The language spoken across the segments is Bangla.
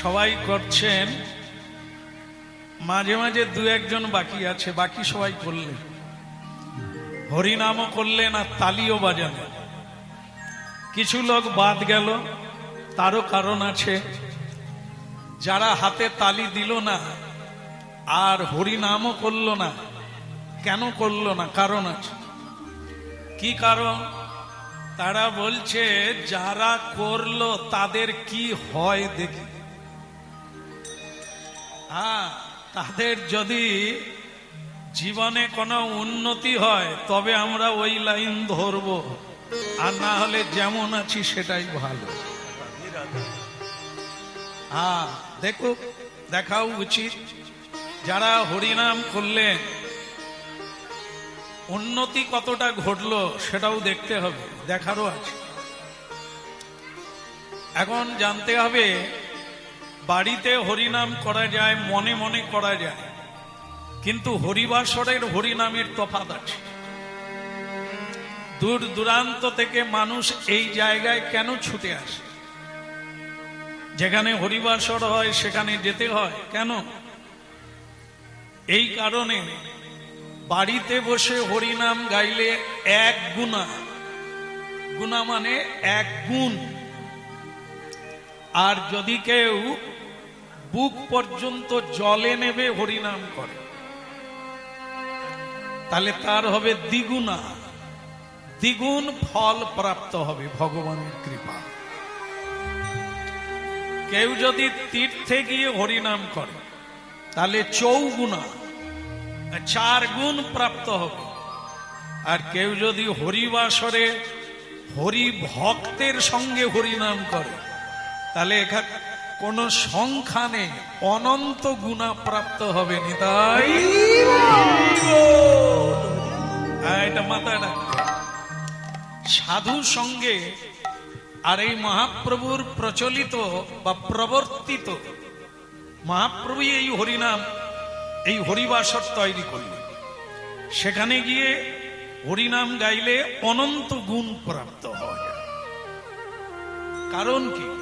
সবাই করছেন। মাঝে মাঝে দু একজন বাকি আছে, বাকি সবাই করলেন হরিনামও করলেন আর তালিও বাজালেন কিছু লোক বাদ গেল, তারও কারণ আছে। যারা হাতে তালি দিল না, আর হরিনামও করল না, কেন করল না, কারণ আছে। কি কারণ? তারা বলছে, যারা করল, তাদের কি হয় দেখি। হ্যাঁ তাদের যদি জীবনে কোনো উন্নতি হয়, তবে আমরা ওই লাইন ধরব। আর না হলে যেমন আছি সেটাই ভালো। হ্যাঁ দেখো, দেখাও উচিত। যারা হরিনাম করলেন, উন্নতি কতটা ঘটলো সেটাও দেখতে হবে, দেখারও আছে। এখন জানতে হবে বাড়িতে হরিনাম করা যায়, মনে মনে করা যায়। কিন্তু হরিবাসরের হরিনামের তফাৎ আছে। দূর দূরান্ত থেকে মানুষ এই জায়গায় কেন ছুটে আসে? যেখানে হরিবাসর হয়, সেখানে যেতে হয়, কেন? এই কারণে বাড়িতে বসে হরিনাম গাইলে এক গুণা। গুণা মানে এক গুণ। আর যদি কেউ বুক পর্যন্ত জলে নেবে, হরিনাম করে। তাহলে তার হবে দ্বিগুণা। দ্বিগুণ ফল প্রাপ্ত হবে ভগবানের কৃপা। কেউ যদি তীর্থে গিয়ে হরিনাম করে, তাহলে চৌগুণা, চার গুণ প্রাপ্ত হবে। আর কেউ যদি হরিবাসরে হরি ভক্তের সঙ্গে হরিনাম করে, তাহলে এখানে কোন সংখ্যা নেই অনন্ত গুণা প্রাপ্ত হবে নিতাই হ্যাঁ, এটা মাথায়। সাধুর সঙ্গে আর এই মহাপ্রভুর প্রচলিত বা প্রবর্তিত মহাপ্রভু এই হরিনাম এই হরিবাসর তৈরি করলেন। সেখানে গিয়ে হরিনাম গাইলে অনন্ত গুণ প্রাপ্ত হয়। কারণ কি?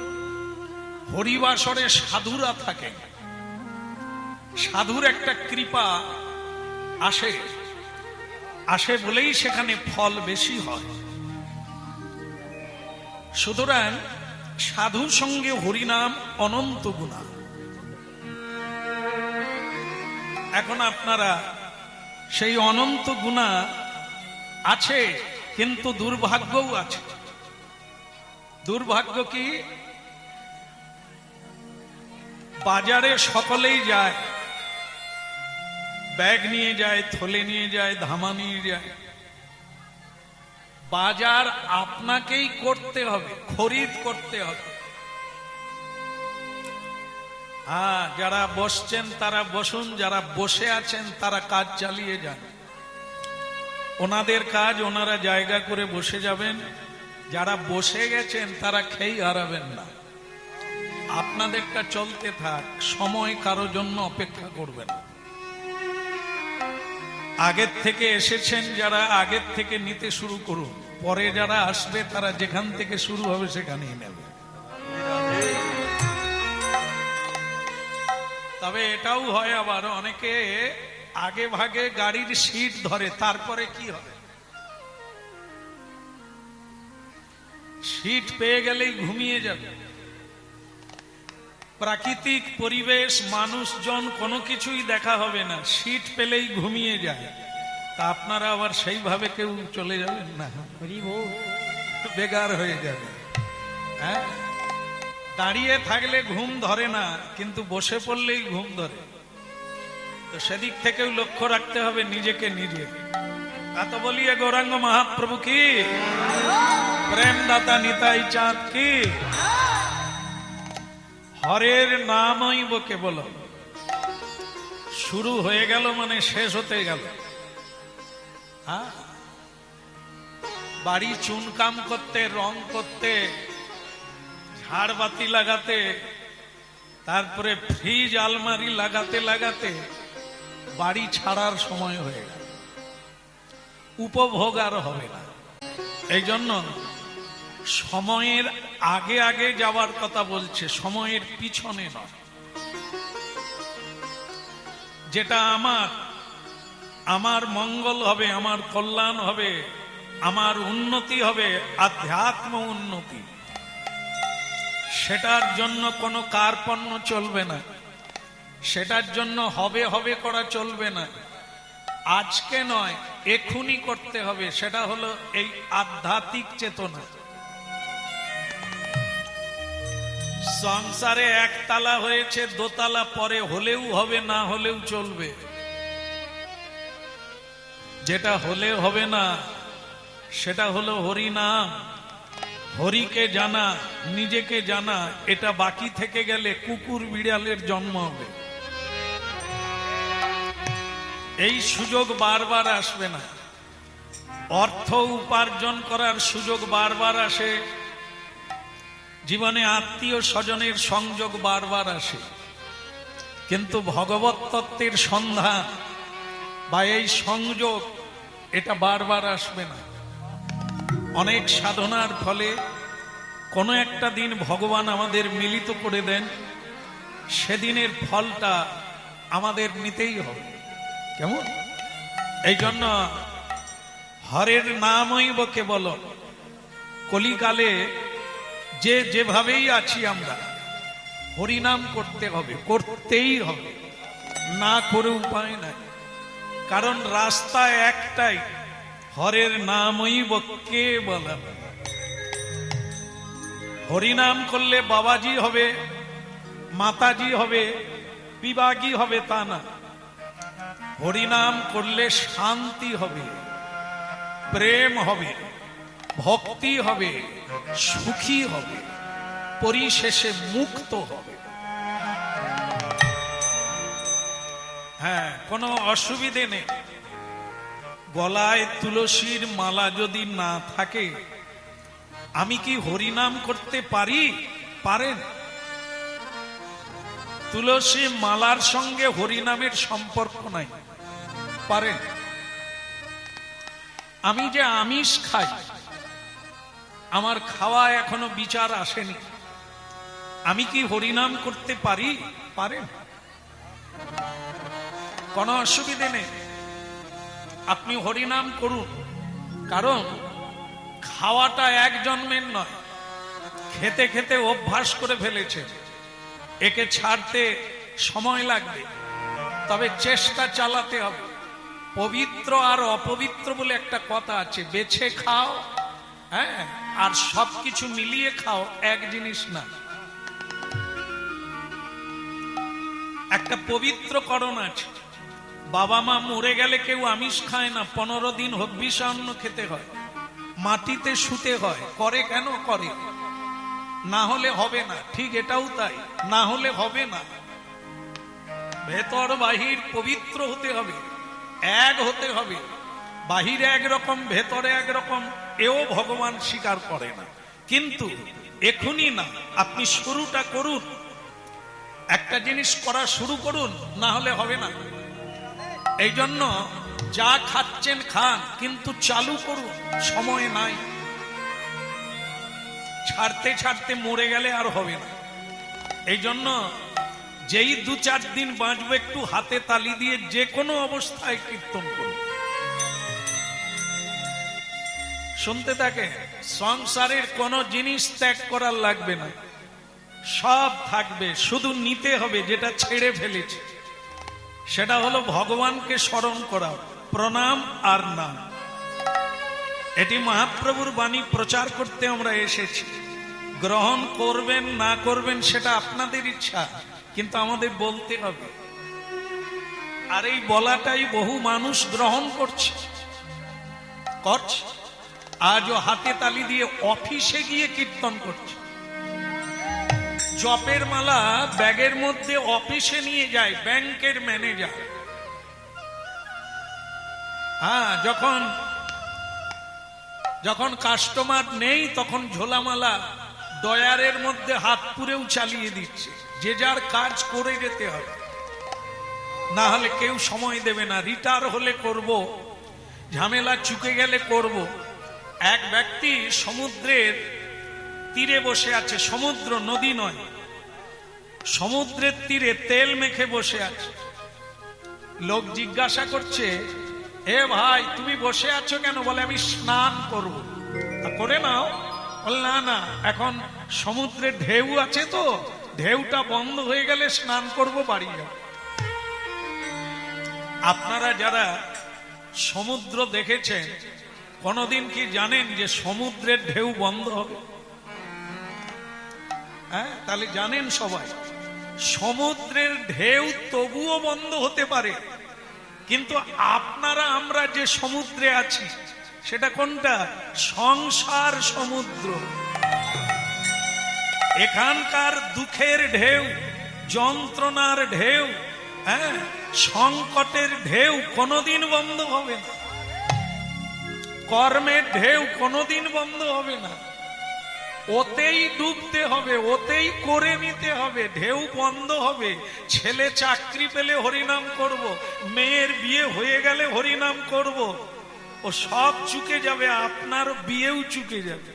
হরিবাসরে সাধুরা থাকেন সাধুর একটা কৃপা আসে। আসে বলেই সেখানে ফল বেশি হয়। সুতরাং সাধুর সঙ্গে হরিনাম অনন্ত গুণা। এখন আপনারা সেই অনন্ত গুণা আছে, কিন্তু দুর্ভাগ্যও আছে। দুর্ভাগ্য কি? বাজারে সকলেই যায়। ব্যাগ নিয়ে যায়, থলে নিয়ে যায়, ধামা নিয়ে যায়। বাজার আপনাকেই করতে হবে, খরিদ করতে হবে। হ্যাঁ যারা বসছেন তারা বসুন, যারা বসে আছেন তারা কাজ চালিয়ে যান। ওনাদের কাজ, ওনারা জায়গা করে বসে যাবেন। যারা বসে গেছেন তারা খেই হারাবেন না। আপনাদেরটা চলতে থাক, সময় কারও জন্য অপেক্ষা করবেন। আগের থেকে এসেছেন যারা আগের থেকে নিতে শুরু করুন। পরে যারা আসবে, তারা যেখান থেকে শুরু হবে সেখানেই নেবে। তবে এটাও হয় আবার, অনেকে আগে ভাগে গাড়ির সিট ধরে, তারপরে কি হবে? সিট পেয়ে গেলেই ঘুমিয়ে যাবে। প্রাকৃতিক পরিবেশ, মানুষজন, কোনো কিছুই দেখা হবে না। সিট পেলেই ঘুমিয়ে যায়। তা আপনারা আবার সেইভাবে কেউ চলে যাবেন না। বেগার হয়ে যাবে। হ্যাঁ? দাঁড়িয়ে থাকলে ঘুম ধরে না, কিন্তু বসে পড়লেই ঘুম ধরে। তো সেদিক থেকেও লক্ষ্য রাখতে হবে নিজেকে নিজে। এত বলিয়ে গৌরাঙ্গ মহাপ্রভু কি? প্রেমদাতা নিতাই চাঁদ কি? হরের নামই বকে বল। শুরু হয়ে গেল মানে শেষ হতে গেল। হ্যাঁ? বাড়ি চুনকাম করতে, রং করতে ঝাড়বাতি লাগাতে, তারপরে ফ্রিজ, আলমারি লাগাতে লাগাতে বাড়ি ছাড়ার সময় হয়ে গেল। উপভোগ আর হবে না। এই জন্য সময়ের আগে আগে যাওয়ার কথা বলছে, সময়ের পিছনে নয়। যেটা আমার আমার মঙ্গল হবে, আমার কল্যাণ হবে, আমার উন্নতি হবে, আধ্যাত্ম উন্নতি, সেটার জন্য কোনো কার্পণ্য চলবে না, সেটার জন্য হবে হবে করা চলবে না। আজকে নয়, এখুনি করতে হবে, সেটা হলো এই আধ্যাত্মিক চেতনা। সংসারে একতলা হয়েছে, দোতলা পরে হলেও হবে, না হলেও চলবে। যেটা হলে হবে না, সেটা হলো হরি নাম হরিকে জানা, নিজেকে জানা, এটা বাকি থেকে গেলে কুকুর বিড়ালের জন্ম হবে। এই সুযোগ বারবার আসবে না। অর্থ উপার্জন করার সুযোগ বারবার আসে জীবনে আত্মীয় স্বজনের সংযোগ বারবার আসে। কিন্তু ভগবত তত্ত্বের সন্ধান বা এই সংযোগ, এটা বারবার আসবে না। অনেক সাধনার ফলে কোনো একটা দিন ভগবান আমাদের মিলিত করে দেন, সেদিনের ফলটা আমাদের নিতেই হবে। কেমন? এই জন্য হরের নামই বকে বল কলিকালে যে যেভাবেই আছি আমরা, হরিনাম করতে হবে, করতেই হবে। না করে উপায় নাই। কারণ রাস্তা একটাই, হরের নামই কে বলা। হরিনাম করলে বাবাজি হবে, মাতাজি হবে, বিবাগী হবে তা না। হরিনাম করলে শান্তি হবে, প্রেম হবে। ভক্তি হবে, সুখী হবে, পরিশেষে মুক্ত হবে। হ্যাঁ কোনো অসুবিধে নেই। গলায় তুলসীর মালা যদি না থাকে, আমি কি হরিনাম করতে পারি? পারেন। তুলসী মালার সঙ্গে হরিনামের সম্পর্ক নাই। পারেন। আমি যে আমিষ খাই আমার খাওয়া এখনও বিচার আসেনি। আমি কি হরিনাম করতে পারি? পারেন। কোনো অসুবিধে নেই। আপনি হরিনাম করুন। কারণ খাওয়াটা এক জন্মের নয়। খেতে খেতে অভ্যাস করে ফেলেছে। একে ছাড়তে সময় লাগবে। তবে চেষ্টা চালাতে হবে। পবিত্র আর অপবিত্র বলে একটা কথা আছে, বেছে খাও হ্যাঁ? আর সবকিছু মিলিয়ে খাও, এক জিনিস না। একটা পবিত্র করণ আছে। বাবা মা মরে গেলে কেউ আমিষ খায় না, পনেরো দিন হব্বিষান্ন খেতে হয়, মাটিতে শুতে হয়, করে কেন? করে। না হলে হবে না, ঠিক এটাও তাই, না হলে হবে না। ভেতর বাহির পবিত্র হতে হবে, এক হতে হবে। বাহিরে একরকম, ভেতরে একরকম। এও ভগবান স্বীকার করে না। কিন্তু এখনই না, আপনি শুরুটা করুন। একটা জিনিস করা শুরু করুন, না হলে হবে না। এই জন্য যা খাচ্ছেন খান, কিন্তু চালু করুন, সময় নাই। ছাড়তে ছাড়তে মরে গেলে আর হবে না। এই জন্য যেই দু চার দিন বাঁচবো, একটু হাতে তালি দিয়ে যে কোনো অবস্থায় কীর্তন করুন। শুনতে থাকে, সংসারের কোন জিনিস ত্যাগ করার লাগবে না। সব থাকবে, শুধু নিতে হবে যেটা ছেড়ে ফেলেছে। সেটা হলো ভগবানকে স্মরণ করা, প্রণাম আর নাম। এটি মহাপ্রভুর বাণী, প্রচার করতে আমরা এসেছি। গ্রহণ করবেন, না করবেন, সেটা আপনাদের ইচ্ছা, কিন্তু আমাদের বলতে হবে। আর এই বলাটাই বহু মানুষ গ্রহণ করছে। করছে। আজও হাতে তালি দিয়ে অফিসে গিয়ে কীর্তন করছে। জপের মালা ব্যাগের মধ্যে অফিসে নিয়ে যায়, ব্যাংকের ম্যানেজার। হ্যাঁ যখন যখন কাস্টমার নেই, তখন ঝোলামালা ডয়ারের মধ্যে হাত পুরেও চালিয়ে দিচ্ছে। যে যার কাজ করে যেতে হবে। না হলে কেউ সময় দেবে না। রিটার হলে করব, ঝামেলা চুকে গেলে করব। এক ব্যক্তি সমুদ্রের তীরে বসে আছে, সমুদ্র নদী নয়, সমুদ্রের তীরে তেল মেখে বসে আছে। লোক জিজ্ঞাসা করছে, এ ভাই, তুমি বসে আছো কেন? বলে, আমি স্নান করব। করে নাও। না না, এখন সমুদ্রের ঢেউ আছে তো, ঢেউটা বন্ধ হয়ে গেলে স্নান করব, বাড়ি যাব। আপনারা যারা সমুদ্র দেখেছেন কোনদিন কি জানেন যে সমুদ্রের ঢেউ বন্ধ হবে? হ্যাঁ তাহলে জানেন সবাই, সমুদ্রের ঢেউ তবুও বন্ধ হতে পারে। কিন্তু আপনারা, আমরা যে সমুদ্রে আছি, সেটা কোনটা? সংসার সমুদ্র। এখানকার দুঃখের ঢেউ, যন্ত্রণার ঢেউ হ্যাঁ সংকটের ঢেউ কোনোদিন বন্ধ হবে না। কর্মের ঢেউ কোনোদিন বন্ধ হবে না। ওতেই ডুবতে হবে, ওতেই করে নিতে হবে, ঢেউ বন্ধ হবে। ছেলে চাকরি পেলে হরিনাম করব, মেয়ের বিয়ে হয়ে গেলে হরিনাম করব। ও সব চুকে যাবে, আপনার বিয়েও চুকে যাবে।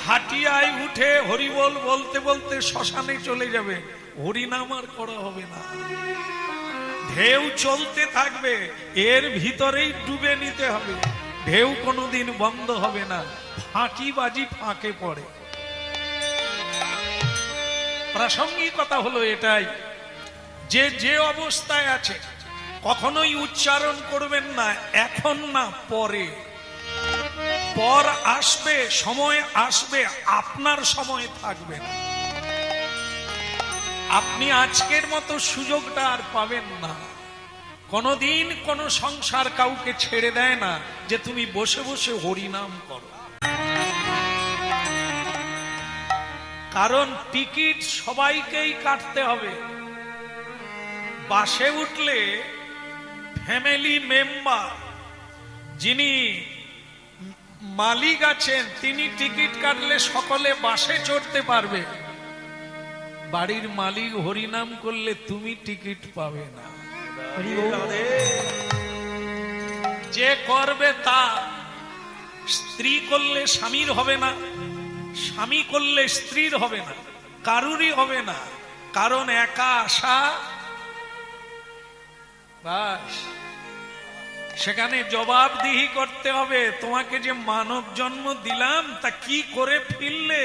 খাটিয়ায় উঠে হরিবল বলতে বলতে শ্মশানে চলে যাবে, হরিনাম আর করা হবে না। ঢেউ চলতে থাকবে, এর ভিতরেই ডুবে নিতে হবে। ঢেউ কোনোদিন বন্ধ হবে না ফাঁকিবাজি ফাঁকে পড়ে। প্রাসঙ্গিকতা হলো এটাই, যে যে অবস্থায় আছে, কখনোই উচ্চারণ করবেন না, এখন না, পরে। পর আসবে, সময় আসবে, আপনার সময় থাকবে না। আপনি আজকের মতো সুযোগটা আর পাবেন না। কোনদিন কোন সংসার কাউকে ছেড়ে দেয় না যে তুমি বসে বসে হরিনাম করো। কারণ টিকিট সবাইকেই কাটতে হবে। বাসে উঠলে ফ্যামিলি মেম্বার যিনি মালিক আছেন, তিনি টিকিট কাটলে সকলে বাসে চড়তে পারবে। বাড়ির মালিক হরিনাম করলে তুমি টিকিট পাবে না। যে করবে তা স্ত্রী করলে স্বামীর হবে না স্বামী করলে স্ত্রীর হবে না কারুরই হবে না কারণ একা আসা বাস। সেখানে জবাবদিহি করতে হবে তোমাকে যে মানব জন্ম দিলাম তা কি করে ফিরলে?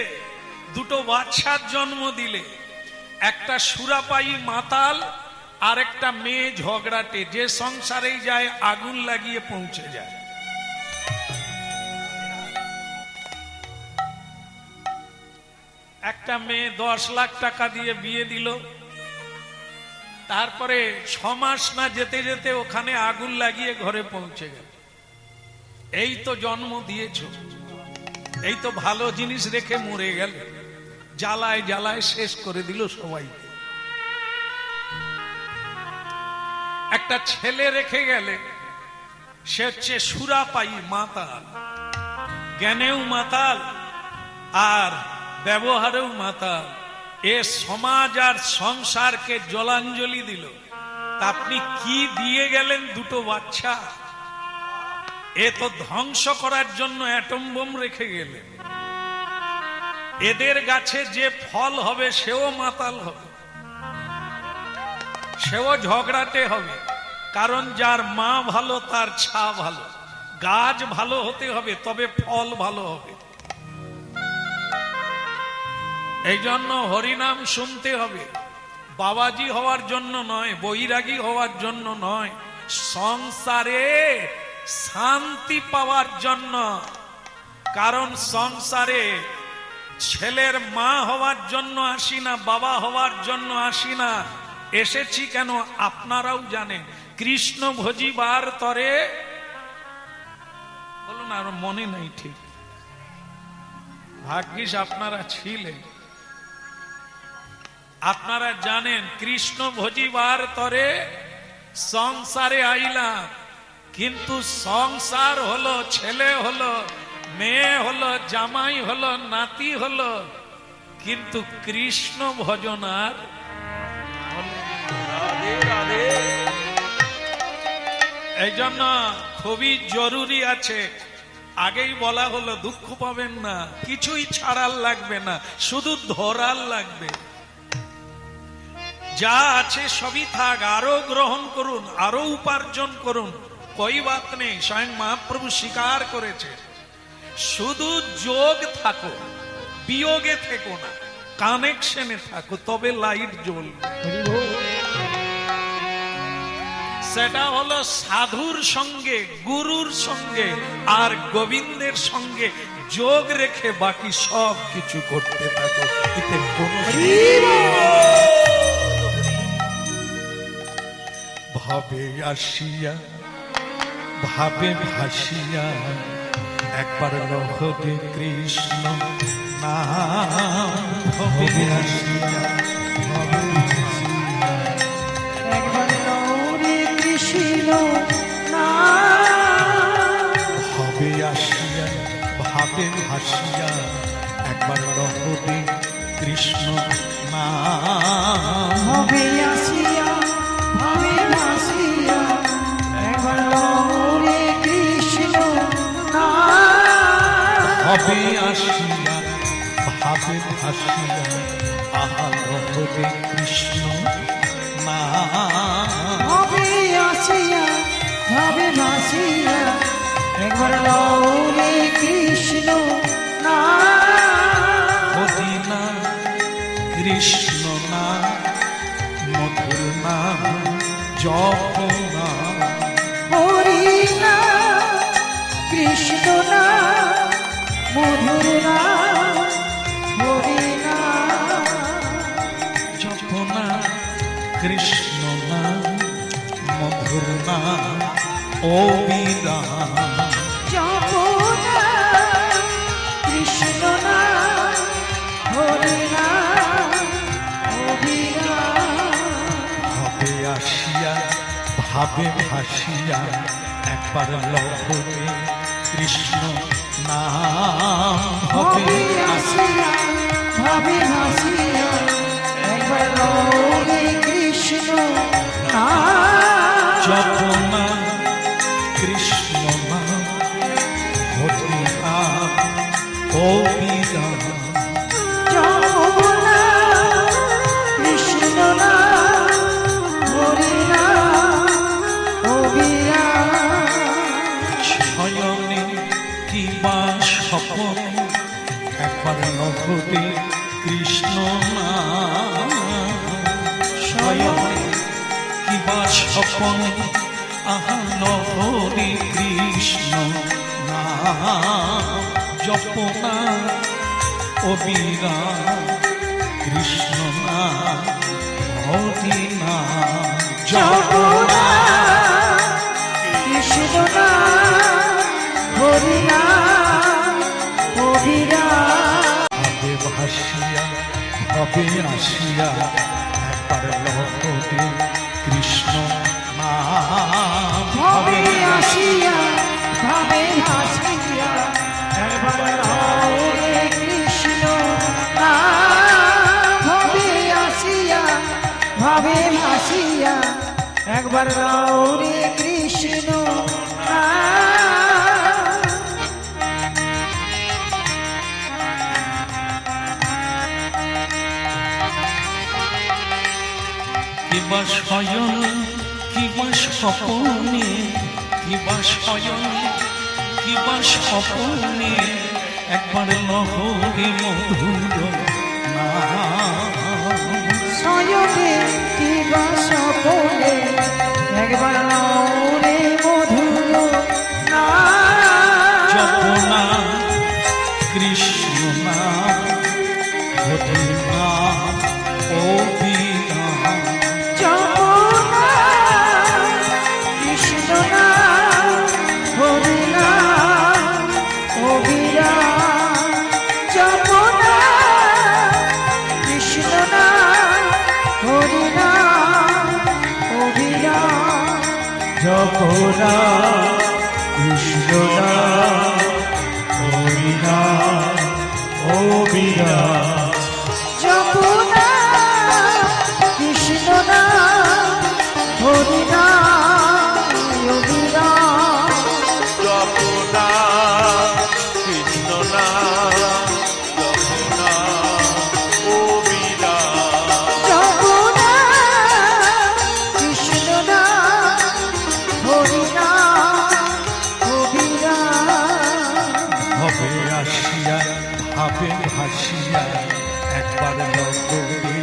দুটো বাচ্চার জন্ম দিলে। একটা সুরাপাই মাতাল আর একটা মেয়ে ঝগড়াটে, যে সংসারেই যায়, আগুন লাগিয়ে পৌঁছে যায়। একটা মেয়ে দশ লাখ টাকা দিয়ে বিয়ে দিল। তারপরে ছ মাস না যেতে যেতে ওখানে আগুন লাগিয়ে ঘরে পৌঁছে গেল। এই তো জন্ম দিয়েছ। এই তো ভালো জিনিস রেখে মরে গেল। জ্বালায় জ্বালায় শেষ করে দিল সবাইকে। একটা ছেলে রেখে গেলে, সে হচ্ছে সুরাপাই মাতাল। জ্ঞানেও মাতাল, আর ব্যবহারেও মাতাল। এ সমাজ আর সংসারকে জলাঞ্জলি দিল। তা আপনি কি দিয়ে গেলেন দুটো বাচ্চা? এ তো ধ্বংস করার জন্য অ্যাটম বোম রেখে গেলেন। এদের গাছে যে ফল হবে, সেও মাতাল হবে। সেও ঝগড়াতে হবে, কারণ যার মা ভালো, তার ছা ভালো। গাছ ভালো হতে হবে, তবে ফল ভালো হবে। এই জন্য হরিনাম শুনতে হবে। বাবাজি হওয়ার জন্য নয়, বৈরাগী হওয়ার জন্য নয়। সংসারে শান্তি পাওয়ার জন্য। কারণ সংসারে ছেলের মা হওয়ার জন্য আসি না, বাবা হওয়ার জন্য আসি না। এসেছি কেন আপনারাও জানেন। কৃষ্ণ ভজিবার তরে। বলুন, আর মনে নেই ঠিক। ভাগ্যিস আপনারা ছিলেন। আপনারা জানেন, কৃষ্ণ ভজিবার তরে সংসারে আইলাম। কিন্তু সংসার হলো, ছেলে হলো মেয়ে হলো, জামাই হলো, নাতি হলো, কিন্তু কৃষ্ণ ভজনার এই জন্য খুবই জরুরি আছে। আগেই বলা হলো, দুঃখ পাবেন না, কিছুই ছাড়ার লাগবে না, শুধু ধরার লাগবে। যা আছে সবই থাক, আরও গ্রহণ করুন, আরও উপার্জন করুন। কই বাত নেই, স্বয়ং মহাপ্রভু স্বীকার করেছে। শুধু যোগ থাকো, বিয়োগে থেকো না কানেকশনে থাকো, তবে লাইট জ্বলবে। সেটা হলো সাধুর সঙ্গে, গুরুর সঙ্গে, আর গোবিন্দের সঙ্গে যোগ রেখে বাকি সব কিছু করতে থাকো। এতে কোনো ভাবে আসিয়া, ভাবে ভাসিয়া একবার রহবে কৃষ্ণ ভাবে আসিয়া একবার কৃষ্ণ না ভাবে একবার রহবে কৃষ্ণ নাম হবে আসিয়া। হবে আসিয়া ভাবে ভাসিয়া আহা রহবে কৃষ্ণ হবে আসিয়া ভাবে ভাসিয়া একবার গৌরী কৃষ্ণ না কৃষ্ণ না মধুর নাম জপ কৃষ্ণ না মধুর না ও বিরাম কৃষ্ণ না হরি ভাবে আসিয়া ভাবে ভাসিয়া একবার লভবে কৃষ্ণ নাম। হবে হবে আসিয়া ভাবে ভাসিয়া জপনা অবিরা কৃষ্ণ হরি নাম জপনা কৃষ্ণ না হরি না অভিরা ভাবে ভাসিয়া ভাবে আসিয়া একবার লহরে কৃষ্ণ নাম ভাবে আসিয়া একবার কৃষ্ণ। না কিবা শয়ন কিবা স্বপনে কিবা কিবা একবার লহরে মধুর নাম সয়নে কিবা সপনে একবার হরে মধুর না জপনা কৃষ্ণ নাম জপনা পাপে ভাসিয়া একবার নগরে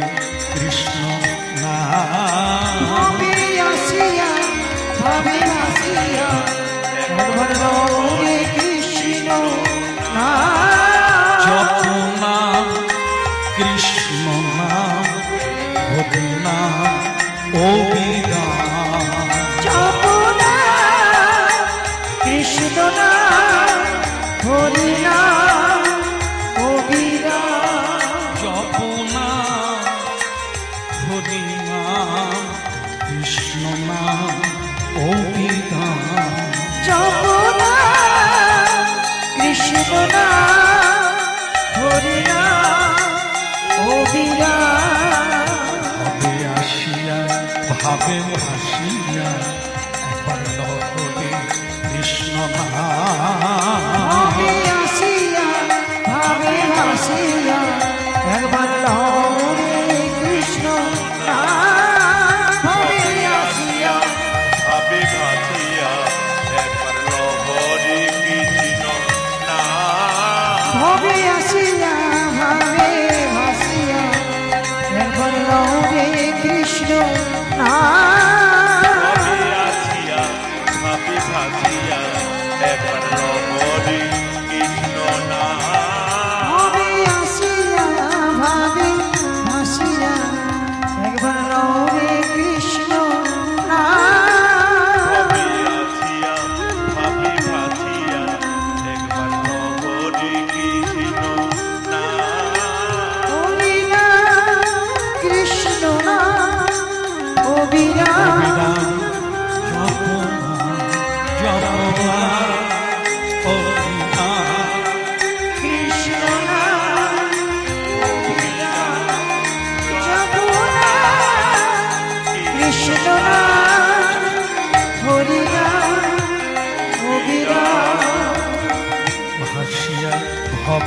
বিধান। যমুনা কৃষ্ণনা হরিয়া অবিরা হবে আসিয়া ভাবে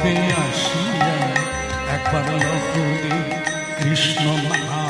ভাবে আসিয়া একবার লক্ষ্মী কৃষ্ণ মহা